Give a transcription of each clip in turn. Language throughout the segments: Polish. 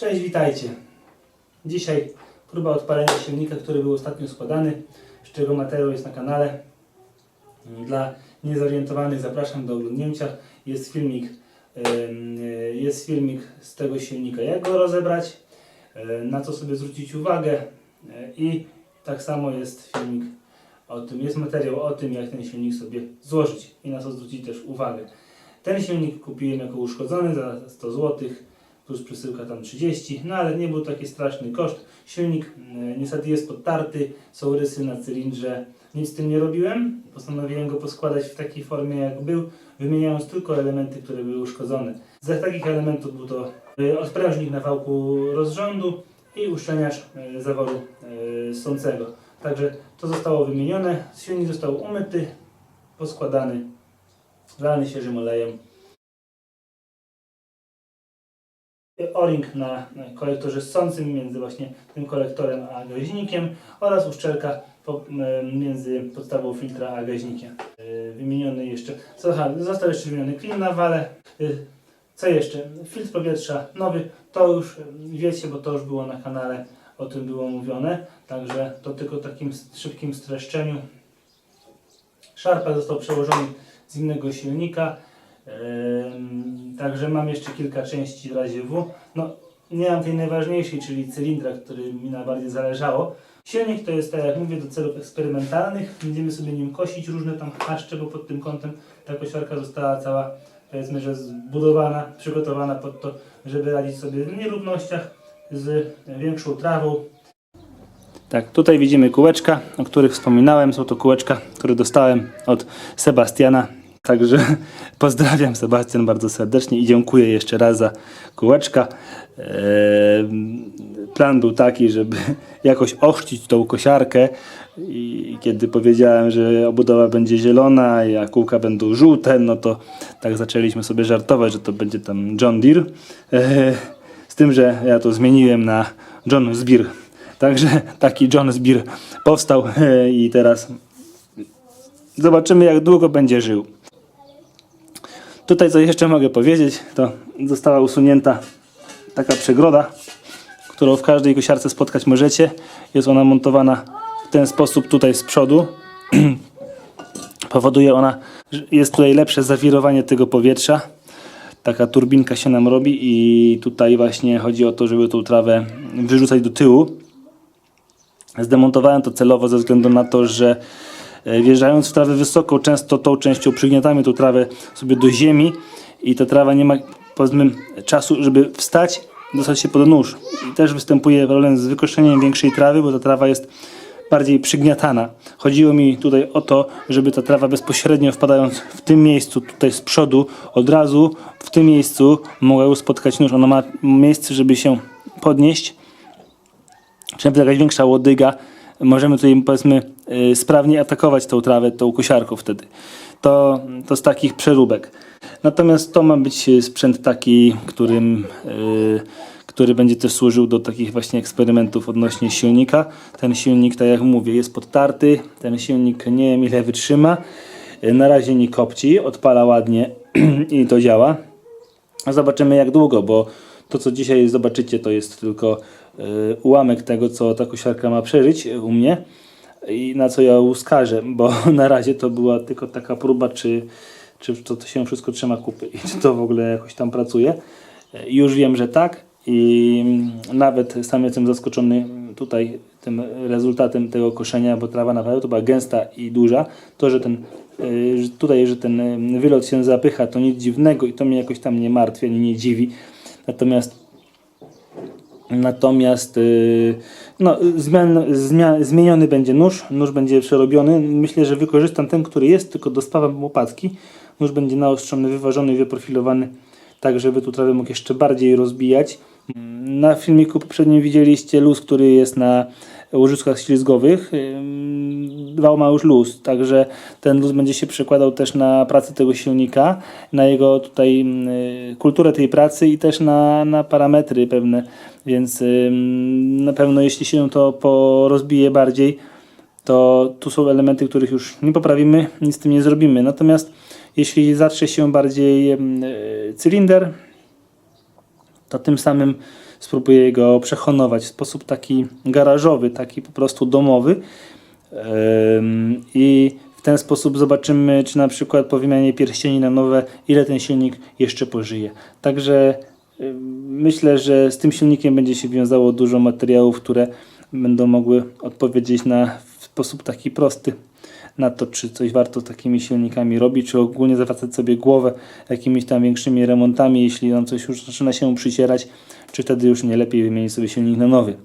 Cześć, witajcie. Dzisiaj próba odpalenia silnika, który był ostatnio składany, z czego materiał jest na kanale. Dla niezorientowanych zapraszam do oglądnięcia. Jest filmik, jest filmik z tego silnika, jak go rozebrać, na co sobie zwrócić uwagę i tak samo jest filmik o tym, jest materiał o tym, jak ten silnik sobie złożyć i na co zwrócić też uwagę. Ten silnik kupiłem jako uszkodzony za 100 zł, plus przesyłka tam 30, no ale nie był taki straszny koszt. Silnik e, niestety jest podtarty, są rysy na cylindrze, nic z tym nie robiłem. Postanowiłem go poskładać w takiej formie jak był, wymieniając tylko elementy, które były uszkodzone. Z takich elementów był to e, odprężnik na wałku rozrządu i uszczelniacz e, zaworu sącego. Także to zostało wymienione, silnik został umyty, poskładany, lany świeżym olejem. O-ring na kolektorze ssącym między właśnie tym kolektorem a gaźnikiem oraz uszczelka między podstawą filtra a gaźnikiem. Yy, Wymieniony jeszcze, został jeszcze wymieniony klin na wale. Yy, Co jeszcze? Filtr powietrza nowy, to już yy, wiecie, bo to już było na kanale, o tym było mówione, także to tylko takim szybkim streszczeniu. Szarpa został przełożony z innego silnika. Także mam jeszcze kilka części W. No, nie mam tej najważniejszej, czyli cylindra, który mi najbardziej zależało. Silnik to jest, tak jak mówię, do celów eksperymentalnych. Będziemy sobie nim kosić różne tam chaszcze, bo pod tym kątem ta kosiarka została cała, powiedzmy, że zbudowana, przygotowana pod to, żeby radzić sobie w nierównościach z większą trawą. Tak, tutaj widzimy kółeczka, o których wspominałem. Są to kółeczka, które dostałem od Sebastiana. Także pozdrawiam Sebastian bardzo serdecznie i dziękuję jeszcze raz za kółeczka. Eee, Plan był taki, żeby jakoś ochrzcić tą kosiarkę i kiedy powiedziałem, że obudowa będzie zielona, a kółka będą żółte, no to tak zaczęliśmy sobie żartować, że to będzie tam John Deere. Eee, Z tym, że ja to zmieniłem na John Zbir. Także taki John Zbir powstał e, i teraz zobaczymy jak długo będzie żył. Tutaj co jeszcze mogę powiedzieć, to została usunięta taka przegroda, którą w każdej kosiarce spotkać możecie. Jest ona montowana w ten sposób tutaj z przodu. Powoduje ona, że jest tutaj lepsze zawirowanie tego powietrza. Taka turbinka się nam robi i tutaj właśnie chodzi o to, żeby tą trawę wyrzucać do tyłu. Zdemontowałem to celowo ze względu na to, że wjeżdżając w trawę wysoko, często tą częścią przygniatamy tą trawę sobie do ziemi i ta trawa nie ma powiedzmy czasu, żeby wstać, dostać się pod nóż. I też występuje problem z wykoszeniem większej trawy, bo ta trawa jest bardziej przygniatana. Chodziło mi tutaj o to, żeby ta trawa bezpośrednio wpadając w tym miejscu, tutaj z przodu, od razu w tym miejscu mogła spotkać nóż. Ona ma miejsce, żeby się podnieść czy nawet jakaś większa łodyga, możemy tutaj powiedzmy y, sprawnie atakować tą trawę, tą kosiarką wtedy. To, to z takich przeróbek. Natomiast to ma być y, sprzęt taki, którym, y, który będzie też służył do takich właśnie eksperymentów odnośnie silnika. Ten silnik, tak jak mówię, jest podtarty. Ten silnik nie wiem ile wytrzyma. Na razie nie kopci, odpala ładnie i to działa. Zobaczymy jak długo, bo to co dzisiaj zobaczycie to jest tylko ułamek tego co ta kosiarka ma przeżyć y, u mnie i na co ja uskażę, bo na razie to była tylko taka próba czy, czy to, to się wszystko trzyma kupy i czy to w ogóle jakoś tam pracuje. Y, Już wiem, że tak i mm, nawet sam jestem zaskoczony tutaj tym rezultatem tego koszenia, bo trawa naprawdę to była gęsta i duża. To, że ten y, tutaj, że ten y, wylot się zapycha, to nic dziwnego i to mnie jakoś tam nie martwi, nie dziwi. Natomiast Natomiast y, no, zmian, zmian, zmieniony będzie nóż, nóż będzie przerobiony. Myślę, że wykorzystam ten, który jest, tylko do spawa łopatki. Nóż będzie naostrzony, wyważony wyprofilowany, tak żeby tu trawę mógł jeszcze bardziej rozbijać. Na filmiku poprzednim widzieliście luz, który jest na łożyskach ślizgowych. Wał ma już luz, także ten luz będzie się przekładał też na pracę tego silnika, na jego tutaj kulturę tej pracy i też na, na parametry pewne, więc na pewno jeśli się to porozbije bardziej, to tu są elementy, których już nie poprawimy, nic z tym nie zrobimy. Natomiast jeśli zatrze się bardziej cylinder, to tym samym spróbuję go przehonować w sposób taki garażowy, taki po prostu domowy. I w ten sposób zobaczymy, czy na przykład po wymianie pierścieni na nowe, ile ten silnik jeszcze pożyje. Także myślę, że z tym silnikiem będzie się wiązało dużo materiałów, które będą mogły odpowiedzieć na w sposób taki prosty na to, czy coś warto z takimi silnikami robić, czy ogólnie zawracać sobie głowę jakimiś tam większymi remontami, jeśli nam coś już zaczyna się przycierać, czy wtedy już nie lepiej wymienić sobie silnik na nowy.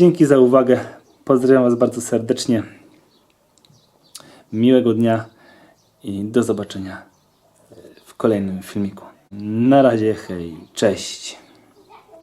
Dzięki za uwagę. Pozdrawiam Was bardzo serdecznie. Miłego dnia i do zobaczenia w kolejnym filmiku. Na razie, hej, cześć.